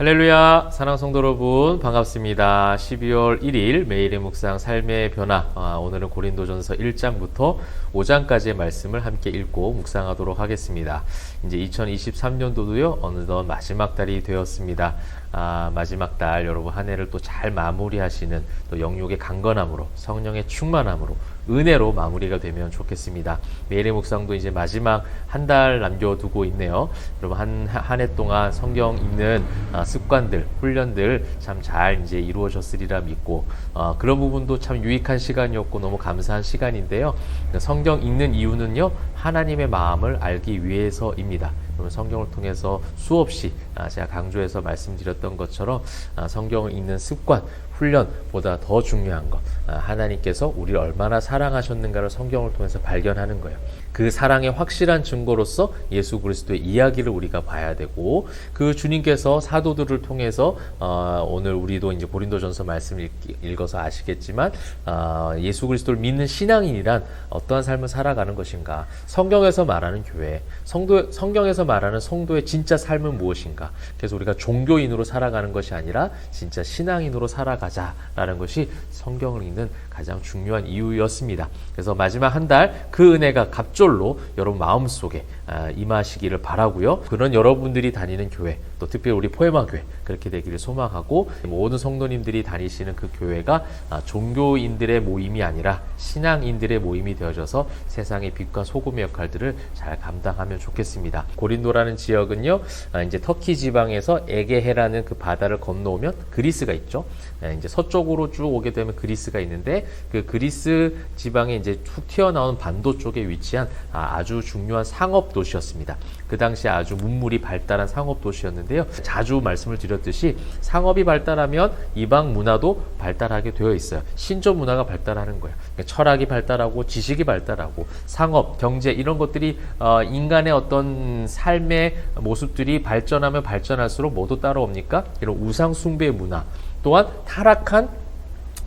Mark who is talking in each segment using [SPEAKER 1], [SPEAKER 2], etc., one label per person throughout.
[SPEAKER 1] 할렐루야 사랑 성도 여러분 반갑습니다. 12월 1일 매일의 묵상 삶의 변화 아, 오늘은 고린도전서 1장부터 5장까지의 말씀을 함께 읽고 묵상하도록 하겠습니다. 이제 2023년도도요 어느덧 마지막 달이 되었습니다. 아, 마지막 달 여러분 한 해를 또 잘 마무리하시는 또 영육의 강건함으로 성령의 충만함으로 은혜로 마무리가 되면 좋겠습니다. 매일의 묵상도 이제 마지막 한 달 남겨두고 있네요. 여러분 한 한 해 동안 성경 읽는 아, 습관들, 훈련들 참 잘 이제 이루어졌으리라 믿고 어, 그런 부분도 참 유익한 시간이었고 너무 감사한 시간인데요. 성경 읽는 이유는요 하나님의 마음을 알기 위해서입니다. 그러면 성경을 통해서 수없이 아, 제가 강조해서 말씀드렸던 것처럼 아, 성경을 읽는 습관, 훈련보다 더 중요한 것 아, 하나님께서 우리를 얼마나 사랑하셨는가를 성경을 통해서 발견하는 거예요. 그 사랑의 확실한 증거로서 예수 그리스도의 이야기를 우리가 봐야 되고 그 주님께서 사도들을 통해서 어, 오늘 우리도 이제 고린도전서 말씀 을 읽어서 아시겠지만 어, 예수 그리스도를 믿는 신앙인이란 어떠한 삶을 살아가는 것인가 성경에서 말하는 교회 성도 성경에서 말하는 성도의 진짜 삶은 무엇인가 그래서 우리가 종교인으로 살아가는 것이 아니라 진짜 신앙인으로 살아가자라는 것이 성경을 읽는 가장 중요한 이유였습니다. 그래서 마지막 한 달 그 은혜가 갑 절로 여러분 마음속에 아, 임하시기를 바라고요. 그런 여러분들이 다니는 교회, 또 특별히 우리 포에마 교회 그렇게 되기를 소망하고 모든 성도님들이 다니시는 그 교회가 아, 종교인들의 모임이 아니라 신앙인들의 모임이 되어져서 세상의 빛과 소금의 역할들을 잘 감당하면 좋겠습니다. 고린도라는 지역은요, 아, 이제 터키 지방에서 에게해라는 그 바다를 건너오면 그리스가 있죠. 이제 서쪽으로 쭉 오게 되면 그리스가 있는데 그 그리스 지방에 이제 툭 튀어나온 반도 쪽에 위치한 아주 중요한 상업 도시였습니다. 그 당시 아주 문물이 발달한 상업 도시였는데요. 자주 말씀을 드렸듯이 상업이 발달하면 이방 문화도 발달하게 되어 있어요. 신조 문화가 발달하는 거예요. 그러니까 철학이 발달하고 지식이 발달하고 상업, 경제 이런 것들이 어, 인간의 어떤 삶의 모습들이 발전하면 발전할수록 모두 따라옵니까? 이런 우상 숭배 문화 또한 타락한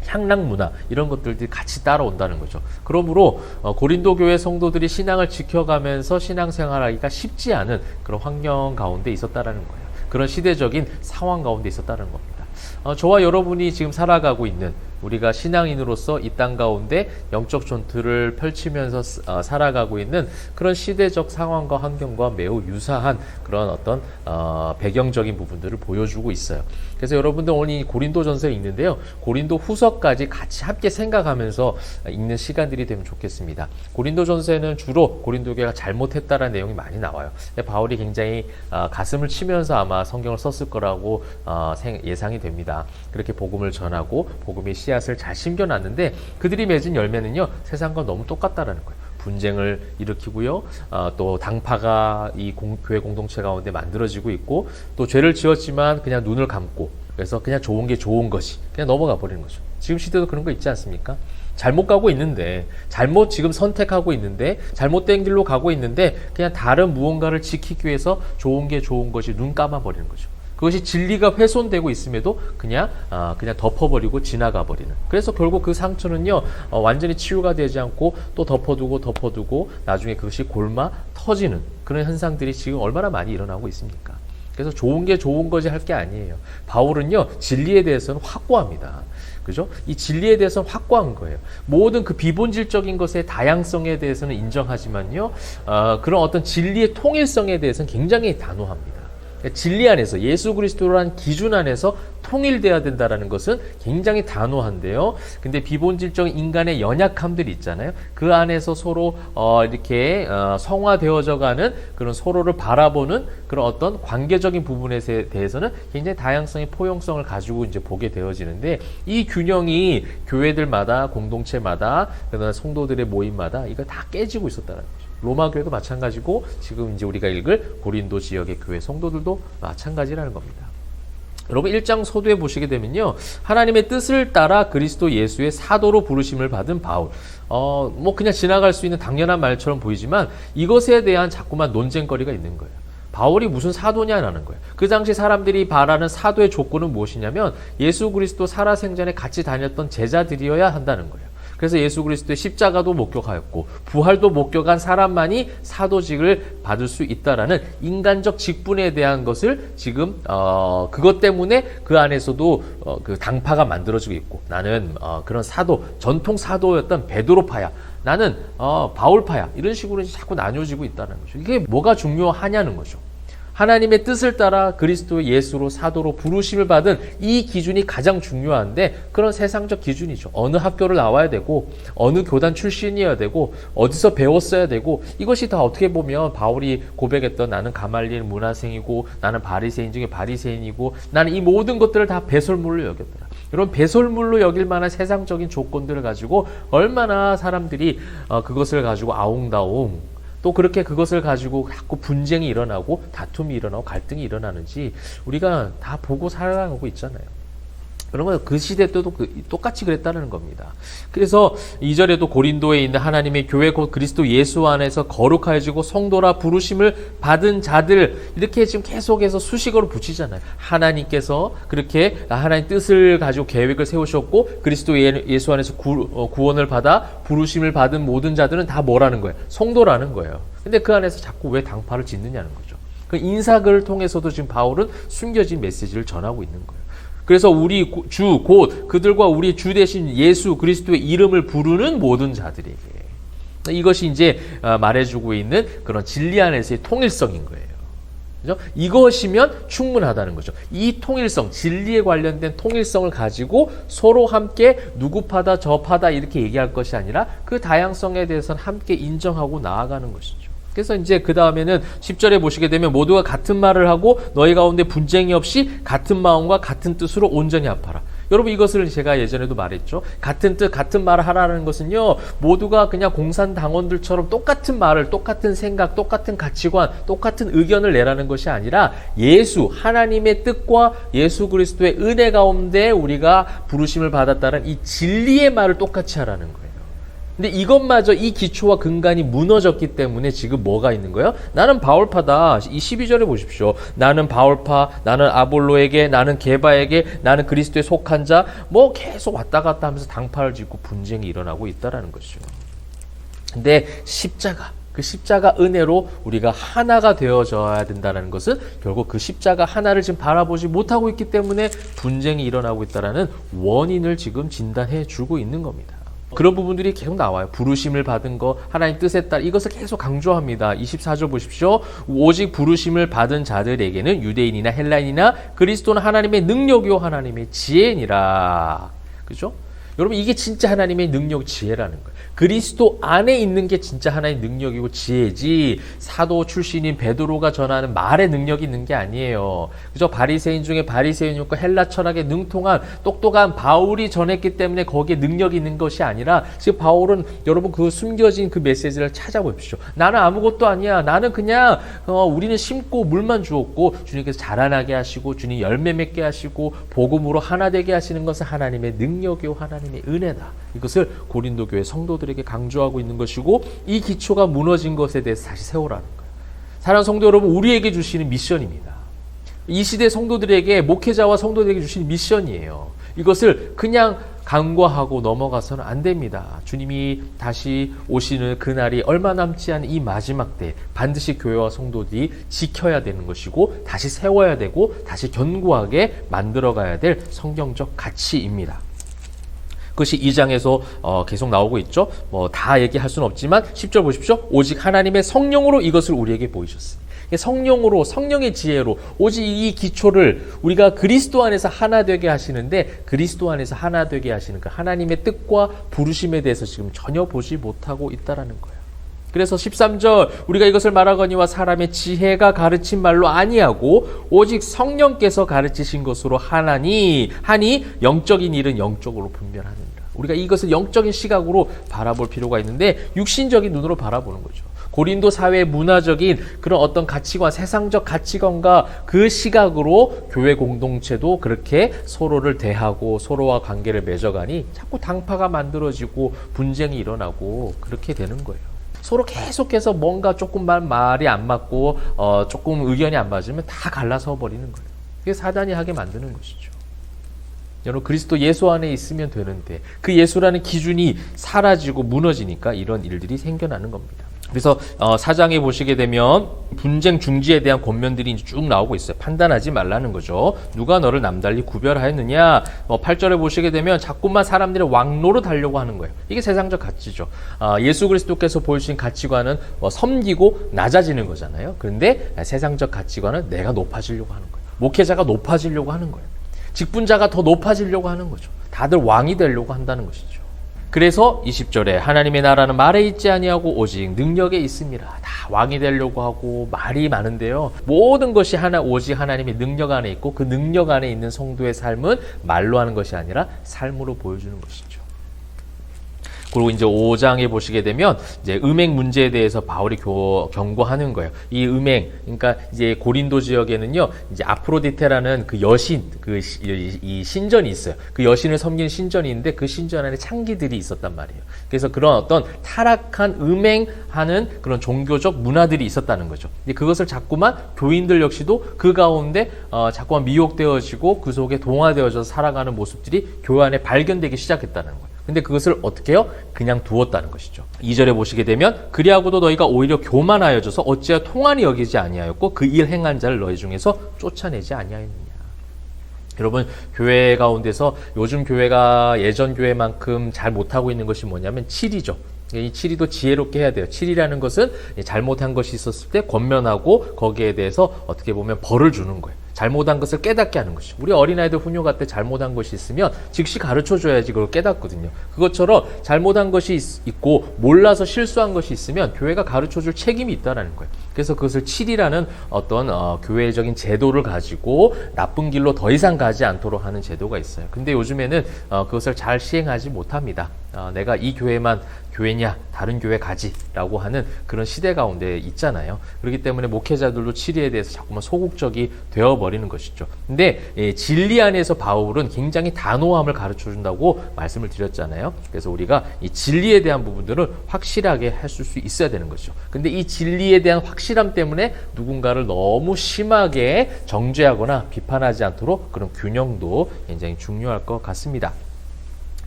[SPEAKER 1] 향락 문화 이런 것들이 같이 따라온다는 거죠. 그러므로 어, 고린도 교회 성도들이 신앙을 지켜가면서 신앙생활하기가 쉽지 않은 그런 환경 가운데 있었다라는 거예요. 그런 시대적인 상황 가운데 있었다는 겁니다. 어, 저와 여러분이 지금 살아가고 있는 우리가 신앙인으로서 이 땅 가운데 영적 전투를 펼치면서 어, 살아가고 있는 그런 시대적 상황과 환경과 매우 유사한 그런 어떤 어, 배경적인 부분들을 보여주고 있어요. 그래서 여러분들 오늘 이 고린도전서에 읽는데요. 고린도 후서까지 같이 함께 생각하면서 읽는 시간들이 되면 좋겠습니다. 고린도전서에는 주로 고린도교회가 잘못했다라는 내용이 많이 나와요. 바울이 굉장히 어, 가슴을 치면서 아마 성경을 썼을 거라고 어, 예상이 됩니다. 그렇게 복음을 전하고 복음의 씨앗 씨앗을 잘 심겨놨는데 그들이 맺은 열매는요 세상과 너무 똑같다라는 거예요. 분쟁을 일으키고요. 어, 또 당파가 이 공, 교회 공동체 가운데 만들어지고 있고 또 죄를 지었지만 그냥 눈을 감고 그래서 그냥 좋은 게 좋은 것이 그냥 넘어가 버리는 거죠. 지금 시대도 그런 거 있지 않습니까? 잘못 가고 있는데 잘못 지금 선택하고 있는데 잘못된 길로 가고 있는데 그냥 다른 무언가를 지키기 위해서 좋은 게 좋은 것이 눈 감아 버리는 거죠. 그것이 진리가 훼손되고 있음에도 그냥 어, 그냥 덮어버리고 지나가 버리는. 그래서 결국 그 상처는요 어, 완전히 치유가 되지 않고 또 덮어두고 덮어두고 나중에 그것이 골마 터지는 그런 현상들이 지금 얼마나 많이 일어나고 있습니까? 그래서 좋은 게 좋은 것이 할게 아니에요. 바울은요 진리에 대해서는 확고합니다. 그죠? 이 진리에 대해서는 확고한 거예요. 모든 그 비본질적인 것의 다양성에 대해서는 인정하지만요, 어, 그런 어떤 진리의 통일성에 대해서는 굉장히 단호합니다. 진리 안에서 예수 그리스도라는 기준 안에서 통일돼야 된다라는 것은 굉장히 단호한데요. 근데 비본질적 인간의 연약함들이 있잖아요. 그 안에서 서로 어 이렇게 어 성화되어져 가는 그런 서로를 바라보는 그런 어떤 관계적인 부분에 대해서는 굉장히 다양성의 포용성을 가지고 이제 보게 되어지는데 이 균형이 교회들마다 공동체마다 그다음 성도들의 모임마다 이거 다 깨지고 있었다는 거죠. 로마 교회도 마찬가지고 지금 이제 우리가 읽을 고린도 지역의 교회 성도들도 마찬가지라는 겁니다. 여러분 1장 소두에 보시게 되면요. 하나님의 뜻을 따라 그리스도 예수의 사도로 부르심을 받은 바울. 어, 뭐 그냥 지나갈 수 있는 당연한 말처럼 보이지만 이것에 대한 자꾸만 논쟁거리가 있는 거예요. 바울이 무슨 사도냐라는 거예요. 그 당시 사람들이 바라는 사도의 조건은 무엇이냐면 예수 그리스도 살아생전에 같이 다녔던 제자들이어야 한다는 거예요. 그래서 예수 그리스도의 십자가도 목격하였고 부활도 목격한 사람만이 사도직을 받을 수 있다라는 인간적 직분에 대한 것을 지금 어, 그것 때문에 그 안에서도 어, 그 당파가 만들어지고 있고 나는 어, 그런 사도 전통 사도였던 베드로파야 나는 어, 바울파야 이런 식으로 자꾸 나뉘어지고 있다는 거죠. 이게 뭐가 중요하냐는 거죠. 하나님의 뜻을 따라 그리스도 예수로 사도로 부르심을 받은 이 기준이 가장 중요한데 그런 세상적 기준이죠. 어느 학교를 나와야 되고 어느 교단 출신이어야 되고 어디서 배웠어야 되고 이것이 다 어떻게 보면 바울이 고백했던 나는 가말리엘 문화생이고 나는 바리새인 중에 바리새인이고 나는 이 모든 것들을 다 배설물로 여겼더라. 이런 배설물로 여길 만한 세상적인 조건들을 가지고 얼마나 사람들이 어, 그것을 가지고 아웅다웅 또 그렇게 그것을 가지고 자꾸 분쟁이 일어나고 다툼이 일어나고 갈등이 일어나는지 우리가 다 보고 살아가고 있잖아요. 거예요. 그 시대 때도 그, 똑같이 그랬다는 겁니다. 그래서 이절에도 고린도에 있는 하나님의 교회 곧 그리스도 예수 안에서 거룩하여지고 성도라 부르심을 받은 자들 이렇게 지금 계속해서 수식어로 붙이잖아요. 하나님께서 그렇게 하나님 뜻을 가지고 계획을 세우셨고 그리스도 예- 예수 안에서 구, 어, 구원을 받아 부르심을 받은 모든 자들은 다 뭐라는 거예요? 성도라는 거예요. 근데 그 안에서 자꾸 왜 당파를 짓느냐는 거죠. 그 인사글을 통해서도 지금 바울은 숨겨진 메시지를 전하고 있는 거예요. 그래서 우리 주 곧 그들과 우리 주 대신 예수 그리스도의 이름을 부르는 모든 자들에게 이것이 이제 어, 말해주고 있는 그런 진리 안에서의 통일성인 거예요. 그죠? 이것이면 충분하다는 거죠. 이 통일성, 진리에 관련된 통일성을 가지고 서로 함께 누구 파다 저 파다 이렇게 얘기할 것이 아니라 그 다양성에 대해서는 함께 인정하고 나아가는 것이죠. 그래서 이제 그 다음에는 10절에 보시게 되면 모두가 같은 말을 하고 너희 가운데 분쟁이 없이 같은 마음과 같은 뜻으로 온전히 합하라. 여러분 이것을 제가 예전에도 말했죠. 같은 뜻, 같은 말을 하라는 것은요. 모두가 그냥 공산 당원들처럼 똑같은 말을, 똑같은 생각, 똑같은 가치관, 똑같은 의견을 내라는 것이 아니라 예수, 하나님의 뜻과 예수 그리스도의 은혜 가운데 우리가 부르심을 받았다는 이 진리의 말을 똑같이 하라는 거예요. 근데 이것마저 이 기초와 근간이 무너졌기 때문에 지금 뭐가 있는 거예요? 나는 바울파다. 이 12절에 보십시오. 나는 바울파, 나는 아볼로에게, 나는 게바에게, 나는 그리스도에 속한 자, 뭐 계속 왔다 갔다 하면서 당파를 짓고 분쟁이 일어나고 있다라는 것이죠. 근데 십자가, 그 십자가 은혜로 우리가 하나가 되어져야 된다는 것은 결국 그 십자가 하나를 지금 바라보지 못하고 있기 때문에 분쟁이 일어나고 있다라는 원인을 지금 진단해 주고 있는 겁니다. 그런 부분들이 계속 나와요. 부르심을 받은 거, 하나님 뜻에 따라 이것을 계속 강조합니다. 24절 보십시오. 오직 부르심을 받은 자들에게는 유대인이나 헬라인이나 그리스도는 하나님의 능력이요 하나님의 지혜니라. 그죠? 여러분 이게 진짜 하나님의 능력 지혜라는 거예요. 그리스도 안에 있는 게 진짜 하나의 능력이고 지혜지 사도 출신인 베드로가 전하는 말의 능력이 있는 게 아니에요. 그죠? 바리새인 중에 바리새인이었고 헬라 철학에 능통한 똑똑한 바울이 전했기 때문에 거기에 능력이 있는 것이 아니라 지금 바울은 여러분 그 숨겨진 그 메시지를 찾아보십시오. 나는 아무것도 아니야. 나는 그냥 어, 우리는 심고 물만 주었고 주님께서 자라나게 하시고 주님 열매 맺게 하시고 복음으로 하나 되게 하시는 것은 하나님의 능력이요 하나님 의 은혜다. 이것을 고린도 교회 성도들에게 강조하고 있는 것이고 이 기초가 무너진 것에 대해서 다시 세우라는 거예요. 사랑하는 성도 여러분, 우리에게 주시는 미션입니다. 이 시대 성도들에게 목회자와 성도들에게 주시는 미션이에요. 이것을 그냥 간과하고 넘어가서는 안 됩니다. 주님이 다시 오시는 그날이 얼마 남지 않은 이 마지막 때 반드시 교회와 성도들이 지켜야 되는 것이고 다시 세워야 되고 다시 견고하게 만들어가야 될 성경적 가치입니다. 그것이 2장에서 어, 계속 나오고 있죠. 뭐 다 얘기할 수는 없지만 10절 보십시오. 오직 하나님의 성령으로 이것을 우리에게 보이셨으니. 성령으로 성령의 지혜로 오직 이 기초를 우리가 그리스도 안에서 하나 되게 하시는데 그리스도 안에서 하나 되게 하시는 그 하나님의 뜻과 부르심에 대해서 지금 전혀 보지 못하고 있다라는 거예요. 그래서 13절 우리가 이것을 말하거니와 사람의 지혜가 가르친 말로 아니하고 오직 성령께서 가르치신 것으로 하나니 하니 영적인 일은 영적으로 분별하느니라. 우리가 이것을 영적인 시각으로 바라볼 필요가 있는데 육신적인 눈으로 바라보는 거죠. 고린도 사회의 문화적인 그런 어떤 가치관, 세상적 가치관과 그 시각으로 교회 공동체도 그렇게 서로를 대하고 서로와 관계를 맺어가니 자꾸 당파가 만들어지고 분쟁이 일어나고 그렇게 되는 거예요. 서로 계속해서 뭔가 조금만 말이 안 맞고 어, 조금 의견이 안 맞으면 다 갈라서 버리는 거예요. 그게 사단이 하게 만드는 것이죠. 여러분 그리스도 예수 안에 있으면 되는데 그 예수라는 기준이 사라지고 무너지니까 이런 일들이 생겨나는 겁니다. 그래서 어, 사장에 보시게 되면 분쟁 중지에 대한 권면들이 이제 쭉 나오고 있어요. 판단하지 말라는 거죠. 누가 너를 남달리 구별하였느냐? 어, 8절에 보시게 되면 자꾸만 사람들의 왕노로 달려고 하는 거예요. 이게 세상적 가치죠. 아, 예수 그리스도께서 보여주신 가치관은 어, 섬기고 낮아지는 거잖아요. 그런데 세상적 가치관은 내가 높아지려고 하는 거예요. 목회자가 높아지려고 하는 거예요. 직분자가 더 높아지려고 하는 거죠. 다들 왕이 되려고 한다는 것이죠. 그래서 20절에 하나님의 나라는 말에 있지 아니하고 오직 능력에 있습니다. 다 왕이 되려고 하고 말이 많은데요. 모든 것이 하나 오직 하나님의 능력 안에 있고 그 능력 안에 있는 성도의 삶은 말로 하는 것이 아니라 삶으로 보여주는 것이죠. 그리고 이제 5장에 보시게 되면 이제 음행 문제에 대해서 바울이 교, 경고하는 거예요. 이 음행, 그러니까 이제 고린도 지역에는요, 이제 아프로디테라는 그 여신, 그 이 신전이 있어요. 그 여신을 섬기는 신전이 있는데 그 신전 안에 창기들이 있었단 말이에요. 그래서 그런 어떤 타락한 음행하는 그런 종교적 문화들이 있었다는 거죠. 이제 그것을 자꾸만 교인들 역시도 그 가운데 어, 자꾸만 미혹되어지고 그 속에 동화되어져서 살아가는 모습들이 교회 안에 발견되기 시작했다는 거예요. 근데 그것을 어떻게 해요? 그냥 두었다는 것이죠. 2절에 보시게 되면 그리하고도 너희가 오히려 교만하여져서 어찌하여 통한이 여기지 아니하였고 그 일 행한 자를 너희 중에서 쫓아내지 아니하였느냐. 여러분 교회 가운데서 요즘 교회가 예전 교회만큼 잘 못하고 있는 것이 뭐냐면 칠이죠. 이 칠이도 지혜롭게 해야 돼요. 칠이라는 것은 잘못한 것이 있었을 때 권면하고 거기에 대해서 어떻게 보면 벌을 주는 거예요. 잘못한 것을 깨닫게 하는 것이. 우리 어린아이들 훈육할 때 잘못한 것이 있으면 즉시 가르쳐 줘야지 그걸 깨닫거든요. 그것처럼 잘못한 것이 있, 고 몰라서 실수한 것이 있으면 교회가 가르쳐 줄 책임이 있다라는 거예요. 그래서 그것을 칠이라는 어떤 어, 교회적인 제도를 가지고 나쁜 길로 더 이상 가지 않도록 하는 제도가 있어요. 근데 요즘에는 어, 그것을 잘 시행하지 못합니다. 어, 내가 이 교회만 교회냐 다른 교회 가지라고 하는 그런 시대 가운데 있잖아요. 그렇기 때문에 목회자들도 치리에 대해서 자꾸만 소극적이 되어버리는 것이죠. 근데 예, 진리 안에서 바울은 굉장히 단호함을 가르쳐 준다고 말씀을 드렸잖아요. 그래서 우리가 이 진리에 대한 부분들을 확실하게 했을 수 있어야 되는 것이죠. 근데 이 진리에 대한 확실함 때문에 누군가를 너무 심하게 정죄하거나 비판하지 않도록 그런 균형도 굉장히 중요할 것 같습니다.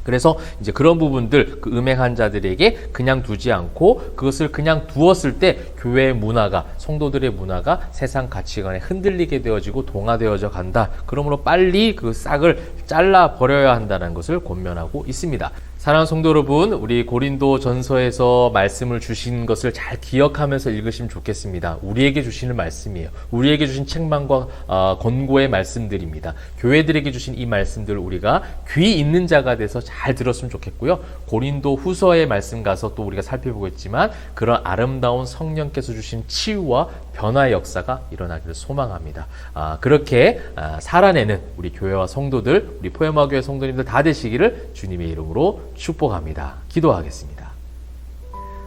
[SPEAKER 1] 그래서 이제 그런 부분들 그 음행한 자들에게 그냥 두지 않고 그것을 그냥 두었을 때 교회의 문화가 성도들의 문화가 세상 가치관에 흔들리게 되어지고 동화되어져 간다. 그러므로 빨리 그 싹을 잘라 버려야 한다는 것을 권면하고 있습니다. 사랑하는 성도 여러분, 우리 고린도 전서에서 말씀을 주신 것을 잘 기억하면서 읽으시면 좋겠습니다. 우리에게 주시는 말씀이에요. 우리에게 주신 책망과 어, 권고의 말씀들입니다. 교회들에게 주신 이 말씀들 우리가 귀 있는 자가 돼서 잘 들었으면 좋겠고요. 고린도 후서의 말씀 가서 또 우리가 살펴보겠지만 그런 아름다운 성령께서 주신 치유와 변화의 역사가 일어나기를 소망합니다. 아, 그렇게 아, 살아내는 우리 교회와 성도들, 우리 포에마 교회 성도님들 다 되시기를 주님의 이름으로 축복합니다. 기도하겠습니다.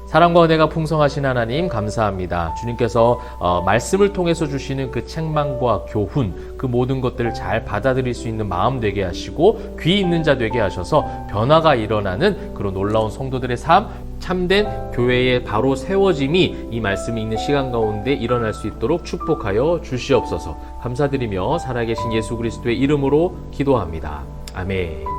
[SPEAKER 1] 사랑과 은혜가 풍성하신 하나님 감사합니다. 주님께서 어, 말씀을 통해서 주시는 그 책망과 교훈 그 모든 것들을 잘 받아들일 수 있는 마음 되게 하시고 귀 있는 자 되게 하셔서 변화가 일어나는 그런 놀라운 성도들의 삶 참된 교회의 바로 세워짐이 이 말씀이 있는 시간 가운데 일어날 수 있도록 축복하여 주시옵소서 감사드리며 살아계신 예수 그리스도의 이름으로 기도합니다. 아멘.